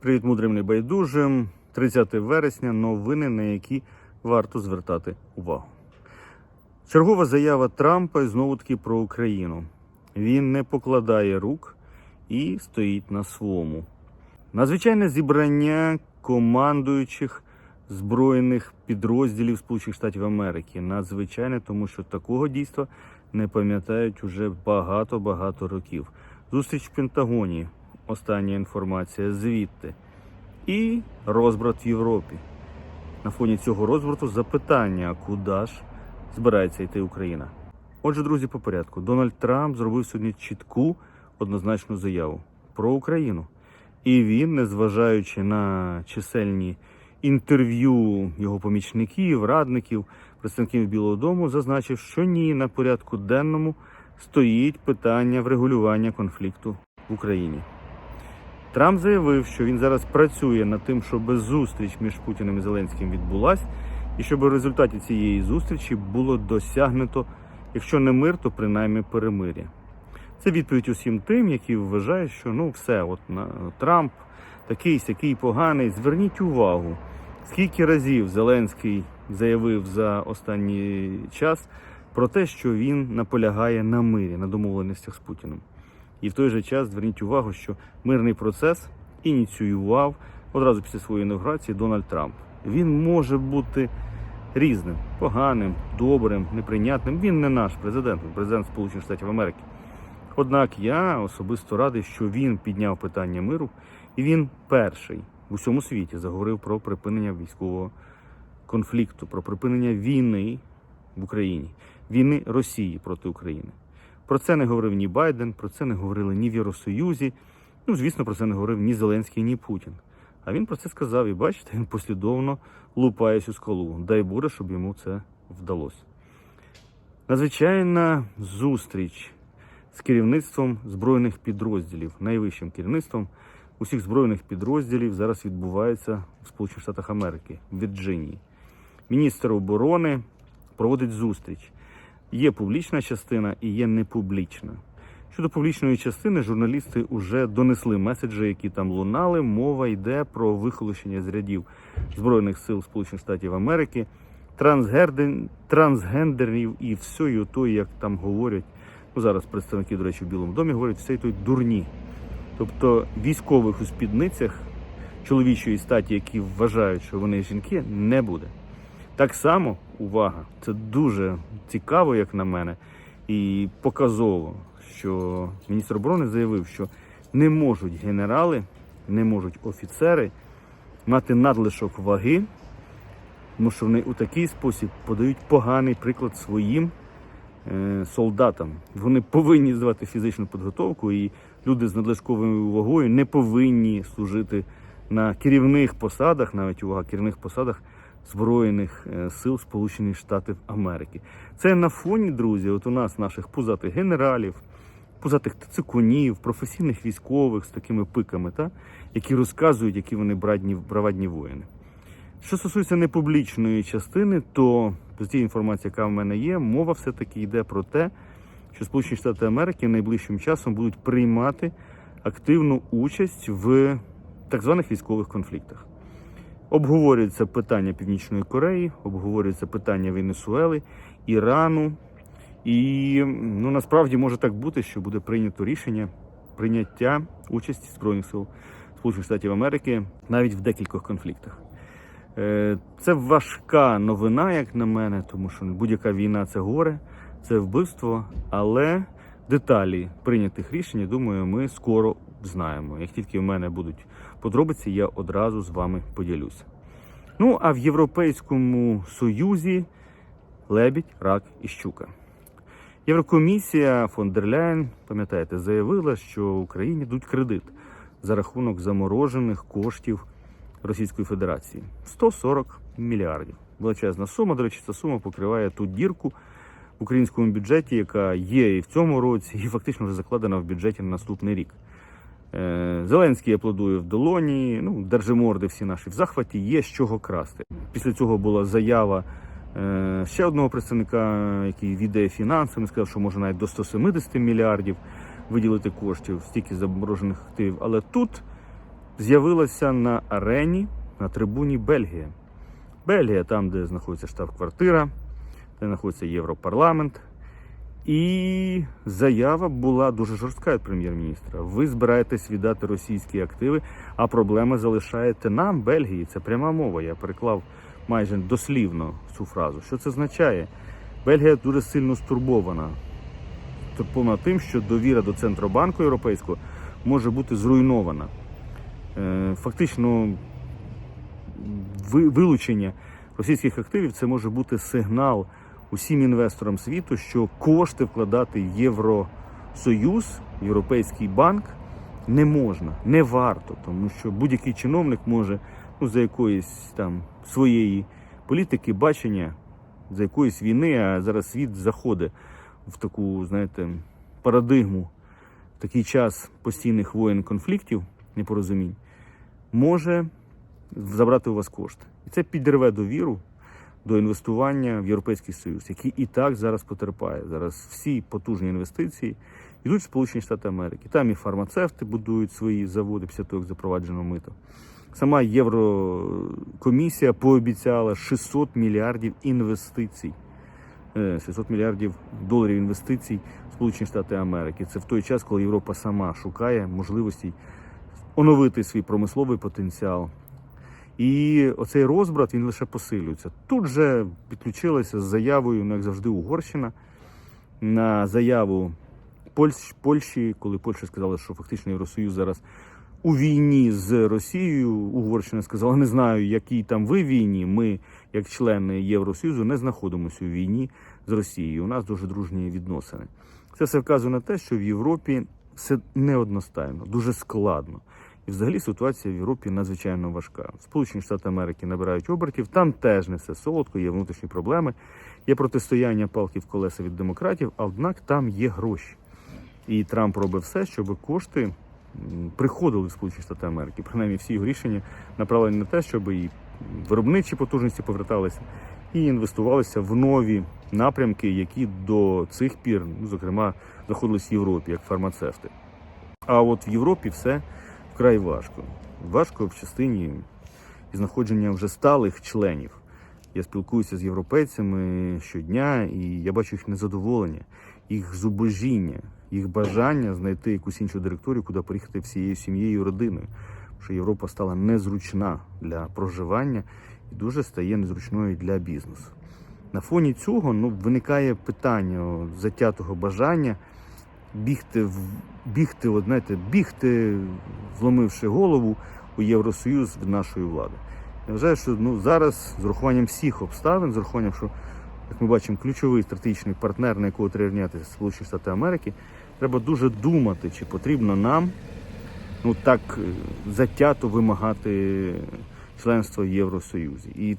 Привіт мудрим небайдужим. 30 вересня. Новини, на які варто звертати увагу. Чергова заява Трампа знову таки про Україну. Він не покладає рук і стоїть на своєму. Надзвичайне зібрання командуючих збройних підрозділів Сполучених Штатів Америки. Надзвичайне, тому що такого дійства не пам'ятають уже багато-багато років. Зустріч в Пентагоні. Остання інформація звідти. І розбрат в Європі. На фоні цього розбрату запитання, куди ж збирається йти Україна. Отже, друзі, по порядку. Дональд Трамп зробив сьогодні чітку однозначну заяву про Україну. І він, незважаючи на чисельні інтерв'ю його помічників, радників, представників Білого Дому, зазначив, що ні, на порядку денному стоїть питання врегулювання конфлікту в Україні. Трамп заявив, що він зараз працює над тим, щоб зустріч між Путіним і Зеленським відбулась, і щоб в результаті цієї зустрічі було досягнуто, якщо не мир, то принаймні перемир'я. Це відповідь усім тим, які вважають, що ну все, от на Трамп такий сякий поганий. Зверніть увагу, скільки разів Зеленський заявив за останній час про те, що він наполягає на мирі, на домовленостях з Путіним. І в той же час зверніть увагу, що мирний процес ініціював одразу після своєї інаугурації Дональд Трамп. Він може бути різним, поганим, добрим, неприйнятним. Він не наш президент, він президент Сполучених Штатів Америки. Однак я особисто радий, що він підняв питання миру, і він перший в усьому світі заговорив про припинення військового конфлікту, про припинення війни в Україні, війни Росії проти України. Про це не говорив ні Байден, про це не говорили ні в Євросоюзі. Ну, звісно, про це не говорив ні Зеленський, ні Путін. А він про це сказав, і бачите, він послідовно лупає цю скалу. Дай Боже, щоб йому це вдалося. Надзвичайна зустріч з керівництвом збройних підрозділів, найвищим керівництвом усіх збройних підрозділів зараз відбувається в Сполучених Штатах Америки, в Вірджинії. Міністр оборони проводить зустріч. Є публічна частина і є непублічна. Щодо публічної частини, журналісти вже донесли меседжі, які там лунали. Мова йде про вихолощення з рядів Збройних сил Сполучених Штатів Америки, трансгендерів і все, і то, як там говорять. Ну, зараз представники, до речі, в Білому домі говорять, все і то й дурні. Тобто військових у спідницях чоловічої статі, які вважають, що вони жінки, не буде. Так само, увага, це дуже цікаво, як на мене, і показово, що міністр оборони заявив, що не можуть генерали, не можуть офіцери мати надлишок ваги, тому що вони у такий спосіб подають поганий приклад своїм е, солдатам. Вони повинні здавати фізичну підготовку, і люди з надлишковою вагою не повинні служити на керівних посадах, навіть увага, керівних посадах Збройних е, сил Сполучених Штатів Америки. Це на фоні, друзі, от у нас наших пузатих генералів, пузатих цикунів, професійних військових з такими пиками, та, які розказують, які вони брадні, бравадні воїни. Що стосується непублічної частини, то з тієї інформації, яка в мене є, мова все-таки йде про те, що Сполучені Штати Америки найближчим часом будуть приймати активну участь в так званих військових конфліктах. Обговорюється питання Північної Кореї, обговорюється питання Венесуели, Ірану. І ну, насправді може так бути, що буде прийнято рішення прийняття участі Збройних сил Сполучених Штатів Америки навіть в декількох конфліктах. Е, Це важка новина, як на мене, тому що будь-яка війна це горе, це вбивство, але деталі прийнятих рішень, думаю, ми скоро знаємо. Як тільки в мене будуть подробиці, я одразу з вами поділюся. Ну а в Європейському Союзі лебідь, рак і щука. Єврокомісія фон дер Ляєн, пам'ятаєте, заявила, що Україні йдуть кредит за рахунок заморожених коштів Російської Федерації 140 мільярдів. Величезна сума. До речі, ця сума покриває ту дірку в українському бюджеті, яка є і в цьому році, і фактично вже закладена в бюджеті на наступний рік. Е, Зеленський аплодує в долоні. Ну, держиморди всі наші в захваті. Є з чого красти. Після цього була заява е, ще одного представника, який віддає фінансами, сказав, що може навіть до 170 мільярдів виділити коштів, стільки заморожених активів. Але тут з'явилася на арені на трибуні Бельгія. Бельгія, там, де знаходиться штаб-квартира, де знаходиться Європарламент. І заява була дуже жорстка від прем'єр-міністра. Ви збираєтесь віддати російські активи, а проблеми залишаєте нам, Бельгії. Це пряма мова. Я переклав майже дослівно цю фразу. Що це означає? Бельгія дуже сильно стурбована. Стурбована тим, що довіра до Центробанку Європейського може бути зруйнована. Е, Фактично, вилучення російських активів це може бути сигнал усім інвесторам світу, що кошти вкладати в Євросоюз, Європейський банк не можна, не варто, тому що будь-який чиновник може ну, за якоїсь там своєї політики, бачення, за якоїсь війни, а зараз світ заходить в таку, знаєте, парадигму, в такий час постійних воєн, конфліктів, непорозумінь, може забрати у вас кошти. І це підірве довіру до інвестування в Європейський Союз, який і так зараз потерпає. Зараз всі потужні інвестиції йдуть в Сполучені Штати Америки. Там і фармацевти будують свої заводи після того, як запроваджено мито. Сама Єврокомісія пообіцяла 600 мільярдів інвестицій. Е, 600 мільярдів доларів інвестицій в Сполучені Штати Америки. Це в той час, коли Європа сама шукає можливості оновити свій промисловий потенціал. І оцей розбрат він лише посилюється. Тут же підключилася з заявою, ну як завжди, Угорщина на заяву Польщ, Польщі, коли Польща сказала, що фактично Євросоюз зараз у війні з Росією. Угорщина сказала, не знаю, якій там ви війні. Ми, як члени Євросоюзу, не знаходимося у війні з Росією. У нас дуже дружні відносини. Це все вказує на те, що в Європі все неодностайно, дуже складно. І взагалі ситуація в Європі надзвичайно важка. Сполучені Штати Америки набирають обертів, там теж не все солодко, є внутрішні проблеми, є протистояння палки в колеса від демократів, однак там є гроші. І Трамп робить все, щоб кошти приходили в Сполучені Штати Америки. Принаймні всі його рішення направлені на те, щоб і виробничі потужності поверталися, і інвестувалися в нові напрямки, які до цих пір, ну, зокрема, знаходились в Європі, як фармацевти. А от в Європі все вкрай важко. Важко в частині знаходження вже сталих членів. Я спілкуюся з європейцями щодня, і я бачу їх незадоволення, їх зубожіння, їх бажання знайти якусь іншу директорію, куди поїхати всією сім'єю, родиною. Що Європа стала незручна для проживання і дуже стає незручною для бізнесу. На фоні цього ну, виникає питання затятого бажання бігти в бігти, от, знаєте, бігти, зломивши голову у Євросоюз від нашої влади. Я вважаю, що ну, зараз з урахуванням всіх обставин, з урахуванням, що, як ми бачимо, ключовий стратегічний партнер, на якого треба рівнятися Сполучені Штати Америки, треба дуже думати, чи потрібно нам ну, так е, затято вимагати членства в Євросоюзі. І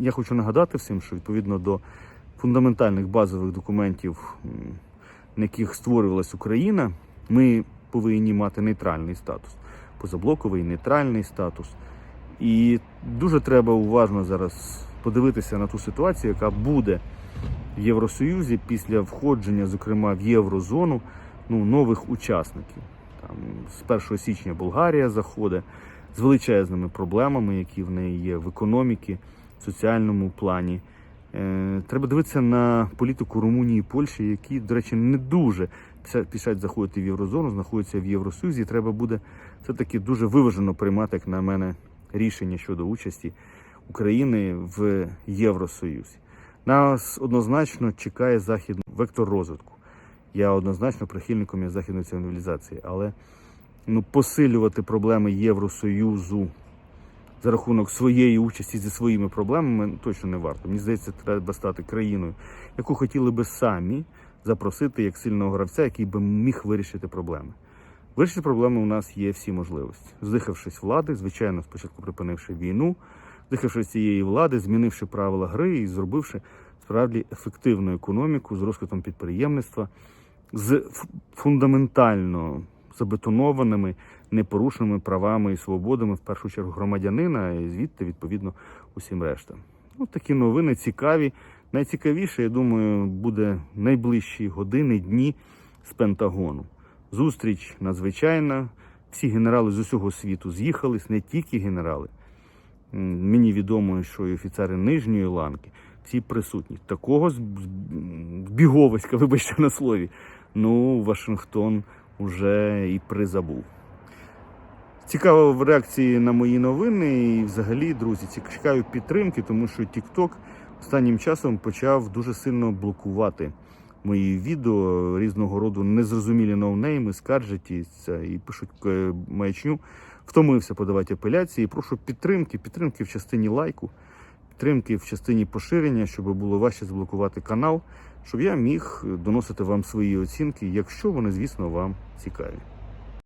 я хочу нагадати всім, що відповідно до фундаментальних базових документів, на яких створювалась Україна, ми повинні мати нейтральний статус, позаблоковий нейтральний статус. І дуже треба уважно зараз подивитися на ту ситуацію, яка буде в Євросоюзі після входження, зокрема в єврозону, ну, нових учасників. Там з 1 січня Болгарія заходить з величезними проблемами, які в неї є в економіці, в соціальному плані. Е, Треба дивитися на політику Румунії і Польщі, які, до речі, не дуже пішать заходити в єврозону, знаходяться в Євросоюзі. Треба буде все-таки дуже виважено приймати, як на мене, рішення щодо участі України в Євросоюзі. Нас однозначно чекає західний вектор розвитку. Я однозначно прихильником є західної цивілізації, але ну, посилювати проблеми Євросоюзу за рахунок своєї участі зі своїми проблемами точно не варто. Мені здається, треба стати країною, яку хотіли би самі запросити як сильного гравця, який би міг вирішити проблеми. Вирішити проблеми у нас є всі можливості. Здихавшись влади, звичайно, спочатку припинивши війну, здихавшись цієї влади, змінивши правила гри і зробивши справді ефективну економіку з розквітом підприємництва, з фундаментально забетонованими, непорушеними правами і свободами, в першу чергу громадянина, і звідти, відповідно, усім рештам. Ну, такі новини цікаві. Найцікавіше, я думаю, буде найближчі години, дні з Пентагону. Зустріч надзвичайна, Всі генерали з усього світу з'їхались, не тільки генерали. Мені відомо, що і офіцери нижньої ланки, всі присутні. Такого біговиська, вибачте на слові. Ну, Вашингтон уже і призабув. Цікаво в реакції на мої новини. І взагалі, друзі, чекаю підтримки, тому що TikTok останнім часом почав дуже сильно блокувати мої відео різного роду незрозумілі ноунейми, скаржаться і пишуть е, маячню. Втомився подавати апеляції. Прошу підтримки, підтримки в частині лайку, підтримки в частині поширення, щоб було важче заблокувати канал, щоб я міг доносити вам свої оцінки, якщо вони, звісно, вам цікаві.